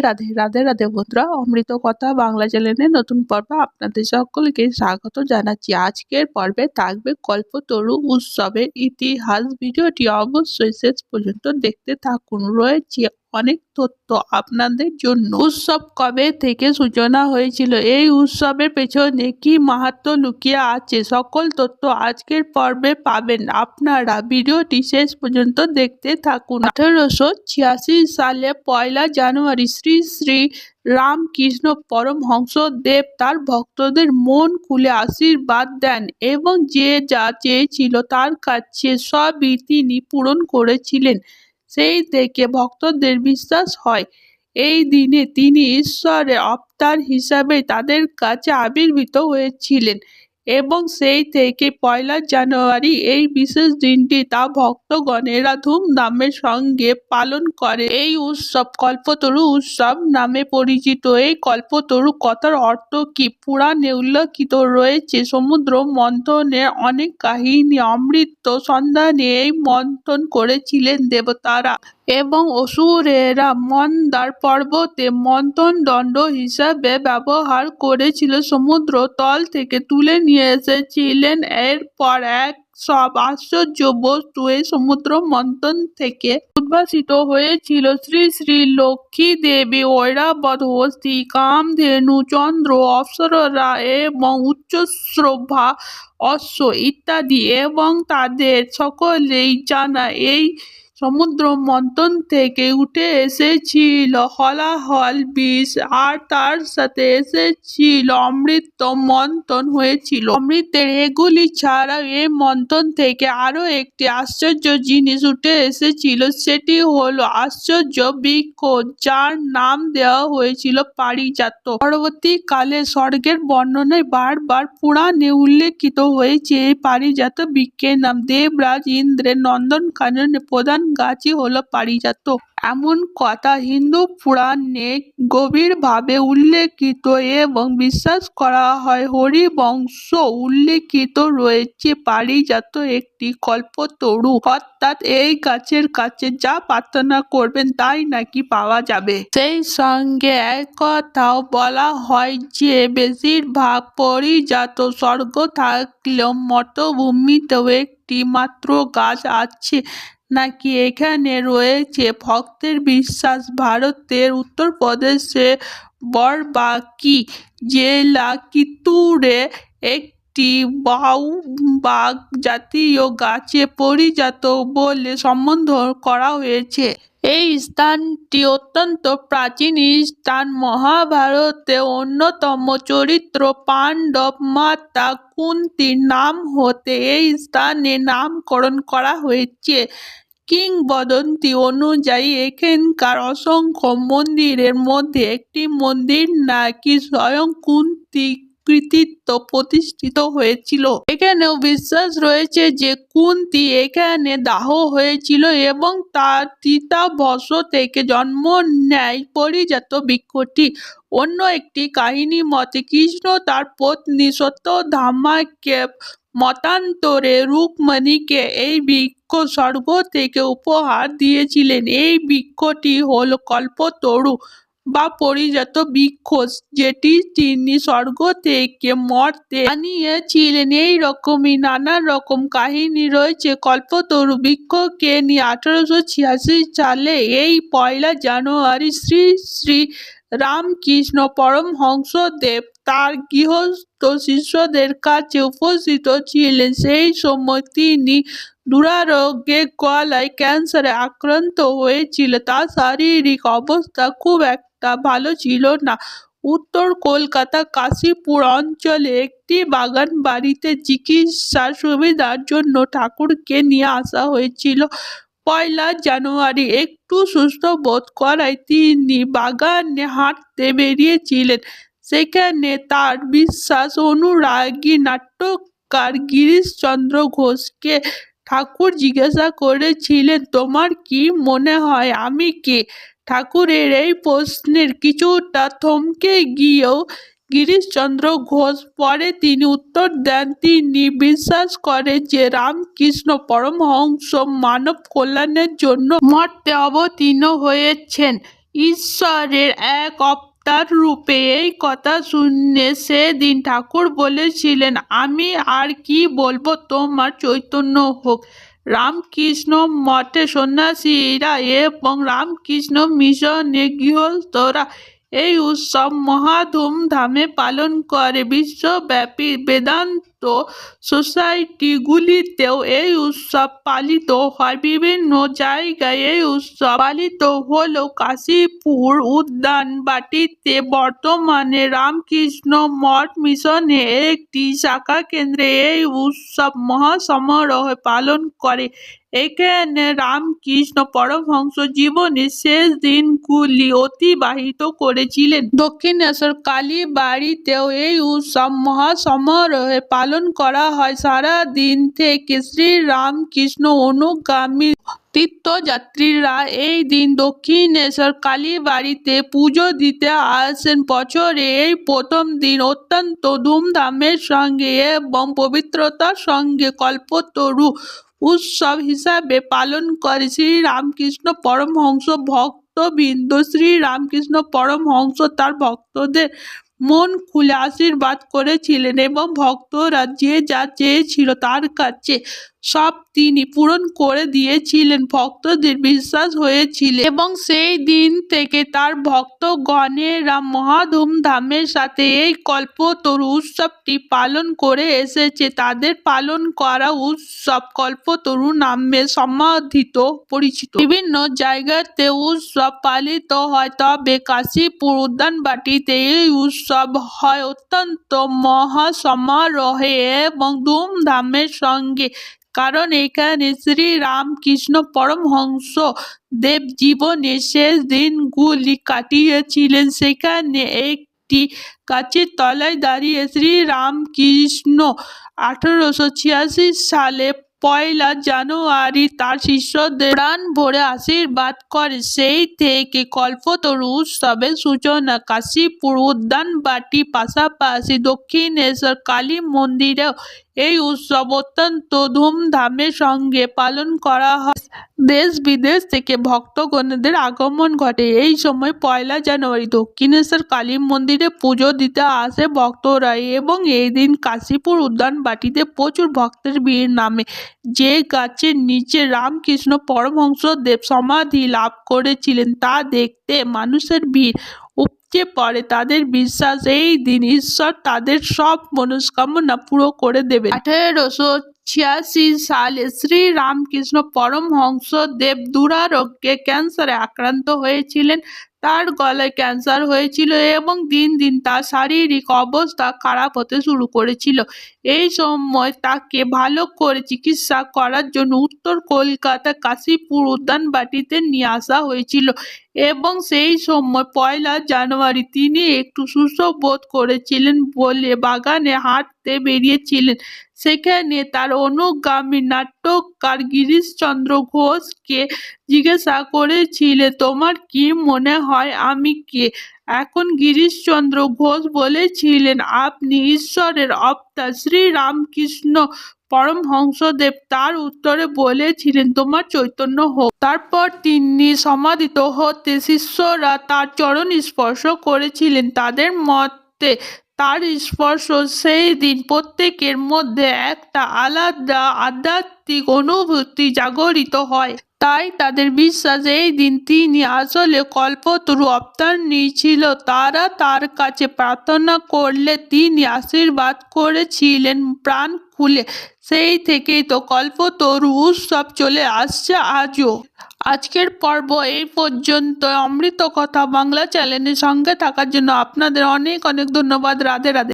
রাধে রাধে রাধে বন্ধুরা, অমৃত কথা বাংলা চ্যানেলের নতুন পর্ব আপনাদের সকলকে স্বাগত জানাচ্ছি। আজকের পর্বে থাকবে কল্পতরু উৎসবের ইতিহাস। ভিডিওটি অবশ্যই শেষ পর্যন্ত দেখতে থাকুন। রয়েছে অনেক তথ্য আপনাদের জন্য। উৎসব কবে থেকে সূচনা হয়েছিল? এই উৎসবের পেছনে কি মাহাত্ম লুকিয়ে আছে? সকল তথ্য আজকের পর্বে পাবেন। আপনারা ভিডিওটি শেষ পর্যন্ত দেখতে থাকুন। আঠারোশো ছিয়াশি সালে পয়লা জানুয়ারি শ্রী শ্রী রামকৃষ্ণ পরমহংস দেব তার ভক্তদের মন খুলে আশীর্বাদ দেন এবং যে যা চেয়েছিল তার কাছে সবই তিনি পূরণ করেছিলেন। সেই থেকে ভক্তদের বিশ্বাস হয়। এই দিনে তিনি ঈশ্বরের অবতার হিসাবে তাদের কাছে আবির্ভূত হয়েছিলেন। এবং সেই থেকে পয়লা জানুয়ারি এই বিশেষ দিনটি তা ভক্তগণেরা ধুমধামের সঙ্গে পালন করে। এই উৎসব কল্পতরু উৎসব নামে পরিচিত। এই কল্পতরু কথার অর্থ কি? পুরাণে উল্লেখিত রয়েছে, সমুদ্র মন্থনের অনেক কাহিনী অমৃত সন্ধানে এই মন্থন করেছিলেন দেবতারা এবং অসুরেরা মন্দার পর্বতে মন্থন দণ্ড হিসাবে ব্যবহার করেছিল। সমুদ্র তল থেকে তুলে নিয়ে এসেছিলেন এরপর এক সব আশ্চর্য বস্তু এই সমুদ্র মন্থন থেকে উদ্ভাসিত হয়েছিল। শ্রী শ্রী লক্ষ্মী দেবী, ঐরাবত হস্তি কামধেনু, চন্দ্র, অপ্সররা এবং উচ্চশ্রভা, অশ্ব ইত্যাদি এবং তাদের সকলেই জানা এই সমুদ্র মন্থন থেকে উঠে এসেছিল, হলাহল বিষ, আর তার সাথে এসেছিল অমৃত মন্থন হয়েছিল। অমৃতের এগুলি ছাড়াও এই মন্থন থেকে আরও একটি আশ্চর্য জিনিস উঠে এসেছিল, সেটি হলো আশ্চর্য বৃক্ষ যার নাম দেওয়া হয়েছিল পারিজাত। পরবর্তীকালে স্বর্গের বর্ণনায় বারবার পুরাণে উল্লেখিত হয়েছে এই পারিজাত বৃক্ষের নাম দেবরাজ ইন্দ্রের নন্দনকাননে প্রধান গাছই হলো পারিজাত। এমন কথা হিন্দু পুরাণে গভীরভাবে উল্লেখিত এবং বিশ্বাস করা হয়, হরিবংশ উল্লেখিত রয়েছে পারিজাত একটি কল্পতরু। অর্থাৎ এই গাছের কাছে যা প্রার্থনা করবেন তাই নাকি পাওয়া যাবে। সেই সঙ্গে এক কথাও বলা হয় যে, বেশিরভাগ পরিজাত স্বর্গ থাকলেও মটভূমিতেও একটি মাত্র গাছ আছে। নাকি এখানে রয়েছে? ভক্তের বিশ্বাস ভারতের উত্তরপ্রদেশে বরবাকি জেলা কিতুরে একটি বাউ বাঘ জাতীয় গাছে পরিজাত বলে সম্বন্ধ করা হয়েছে। এই স্থানটি অত্যন্ত প্রাচীন স্থান। মহাভারতে অন্যতম চরিত্র পাণ্ডব মাতা কুন্তির নাম হতে এই স্থানে নামকরণ করা হয়েছে। কিংবদন্তি অনুযায়ী এখানকার অসংখ্য মন্দিরের মধ্যে একটি মন্দির নাকি স্বয়ং কুন্তি কৃতিত্ব প্রতিষ্ঠিত হয়েছিল। এখানেও বিশ্বাস রয়েছে যে কুন্তি এখানে দাহ হয়েছিল এবং তার চিতাভস্ম থেকে জন্ম নেয় পরিজাত বৃক্ষটি অন্য একটি কাহিনী মতে কৃষ্ণ তার পত্নী সত্যধামাকে মতান্তরে রুকমণিকে এই বৃক্ষ স্বর্গ থেকে উপহার দিয়েছিলেন। এই বৃক্ষটি হল কল্পতরু বা পরিজাত বৃক্ষ, যেটি তিনি স্বর্গ থেকে মর্তে আনিয়েছিলেন। এই রকমই নানা রকম কাহিনী রয়েছে কল্পতরু বৃক্ষকে নিয়ে। আঠারোশো ছিয়াশি সালে এই পয়লা জানুয়ারি শ্রী শ্রী রামকৃষ্ণ পরমহংসদেব তার গৃহস্থ শিষ্যদের কাছে উপস্থিত ছিলেন। সেই সময় তিনি দুরারোগ্যে গলায় ক্যান্সারে আক্রান্ত হয়েছিল। তার শারীরিক অবস্থা খুব একটা ভালো ছিল না। উত্তর কলকাতা কাশীপুর অঞ্চলে একটি বাগান বাড়িতে চিকিৎসার সুবিধার জন্য ঠাকুরকে নিয়ে আসা হয়েছিল। পয়লা জানুয়ারি একটু সুস্থ বোধ করায় তিনি বাগানে হাঁটতে বেরিয়েছিলেন। সেখানে তার বিশ্বাস অনুরাগী নাট্যকার গিরিশচন্দ্র ঘোষকে ঠাকুর জিজ্ঞাসা করেছিলেন, তোমার কি মনে হয় আমি কে? ঠাকুরের এই প্রশ্নের কিছুটা থমকে গিয়েও গিরিশচন্দ্র ঘোষ পরে তিনি উত্তর দেন, তিনি বিশ্বাস করে যে রামকৃষ্ণ পরমহংস মানব কল্যাণের জন্য মর্তে অবতীর্ণ হয়েছেন। ঈশ্বরের এক অবতার রূপে এই কথা শুনে সেদিন ঠাকুর বলেছিলেন, আমি আর কি বলব তোমার চৈতন্য হোক। রামকৃষ্ণ মঠে সন্ন্যাসীরা এবং রামকৃষ্ণ মিশনে গৃহস্থরা এই উৎসব মহাধুমধামে পালন করে। বিশ্বব্যাপী বেদান্ত সোসাইটিগুলিতেও এই উৎসব পালিত হয়। বিভিন্ন জায়গায় এই উৎসব পালিত হলেও কাশীপুর উদ্যানবাটিতে বর্তমানে রামকৃষ্ণ মঠ মিশনে একটি শাখা কেন্দ্রে এই উৎসব মহাসমারোহে পালন করে। এখানে রামকৃষ্ণ পরমহংস জীবনের শেষ দিনগুলি অতিবাহিত করেছিলেন। দক্ষিণেশ্বর কালীবাড়িতেও এই উৎসব মহাসমারোহে পালন করা হয়। সারা দিন থেকে শ্রী রামকৃষ্ণ অনুগামী তীর্থযাত্রীরা এই দিন দক্ষিণেশ্বর কালীবাড়িতে পুজো দিতে আসেন। বছরে এই প্রথম দিন অত্যন্ত ধুমধামের সঙ্গে এবং পবিত্রতার সঙ্গে কল্পতরু উৎসব হিসাবে পালন করে। শ্রী রামকৃষ্ণ পরমহংস ভক্তবৃন্দ, শ্রী রামকৃষ্ণ পরমহংস তার ভক্তদের মন খুলে আশীর্বাদ করেছিলেন এবং ভক্তরা যে যা চেয়েছিল তার কাছে সব তিনি পূরণ করে দিয়েছিলেন, ভক্তদের বিশ্বাস হয়েছিল। এবং সেই দিন থেকে তার ভক্তগণেরা মহা ধুমধামের সাথে এই কল্পতরু উৎসবটি পালন করে এসেছে। তাদের পালন করা উৎসব কল্পতরু নামে সমাধিত পরিচিত। বিভিন্ন জায়গাতে উৎসব পালিত হয়, তবে কাশীপুর উদ্যানবাটিতে এই উৎসব হয় অত্যন্ত মহাসমারোহে এবং ধুমধামের সঙ্গে কারণ এখানে শ্রী রামকৃষ্ণ পরমহংস দেব জীবনের শেষ দিনগুলি কাটিয়েছিলেন। সেখানে একটি গাছের তলায় দাঁড়িয়ে শ্রী রামকৃষ্ণ আঠারোশো ছিয়াশি সালে পয়লা জানুয়ারি তার শিষ্যদের প্রাণ ভরে আশীর্বাদ করে। সেই থেকে কল্পতরু উৎসবের সূচনা কাশীপুর উদ্যানবাটি পাশাপাশি দক্ষিণেশ্বর কালী মন্দিরেও এই উৎসব অত্যন্ত ধুমধামের সঙ্গে পালন করা হয়। দেশ বিদেশ থেকে ভক্তগণদের আগমন ঘটে। এই সময় পয়লা জানুয়ারি দক্ষিণেশ্বর কালী মন্দিরে পুজো দিতে আসে ভক্তরা এবং এই দিন কাশীপুর উদ্যানবাটিতে প্রচুর ভক্তের ভিড় নামে। যে গাছের নিচে রামকৃষ্ণ পরমহংস দেব সমাধি লাভ করেছিলেন তা দেখতে মানুষের ভিড়। উপচে পড়ে তাদের বিশ্বাস এই দিন ঈশ্বর তাদের সব মনস্কামনা পুরো করে দেবে আঠেরোশো ছিয়াশি সালে শ্রী রামকৃষ্ণ পরমহংস দেব দুরারোগ্যে ক্যান্সারে আক্রান্ত হয়েছিলেন। তার গলায় ক্যান্সার হয়েছিল এবং দিন দিন তার শারীরিক অবস্থা খারাপ হতে শুরু করেছিল। এই সময় তাকে ভালো করে চিকিৎসা করার জন্য উত্তর কলকাতা কাশীপুর উদ্যানবাটিতে নিয়ে আসা হয়েছিল এবং সেই সময় পয়লা জানুয়ারি তিনি একটু সুস্থ বোধ করেছিলেন বলে বাগানে হাঁটতে বেরিয়েছিলেন। সেখানে তার অনুগামী নাট্যকার গিরিশচন্দ্র ঘোষকে জিজ্ঞাসা করেছিলে, তোমার কি মনে হয় আমি কে? এখন গিরিশচন্দ্র ঘোষ বলেছিলেন, আপনি ঈশ্বরের অবতার শ্রী রামকৃষ্ণ পরমহংসদেব। তার উত্তরে বলেছিলেন, তোমার চৈতন্য হোক। তারপর তিনি সমাধিত হতে শিষ্যরা তার চরণ স্পর্শ করেছিলেন। তাদের মতে তার স্পর্শ সেই দিন প্রত্যেকের মধ্যে একটা আলাদা আধ্যাত্মিক অনুভূতি জাগরিত হয়। তাই তাদের বিশ্বাস, এই দিন তিনি আসলে কল্পতরু অবতার নিয়েছিল তারা তার কাছে প্রার্থনা করলে তিনি আশীর্বাদ করেছিলেন প্রাণ খুলে। সেই থেকেই তো কল্পতরু উৎসব চলে আসছে আজও। আজকের পর্ব এই পর্যন্ত। অমৃত কথা বাংলা চ্যানেলের সঙ্গে থাকার জন্য আপনাদের অনেক অনেক ধন্যবাদ। রাধে রাধে।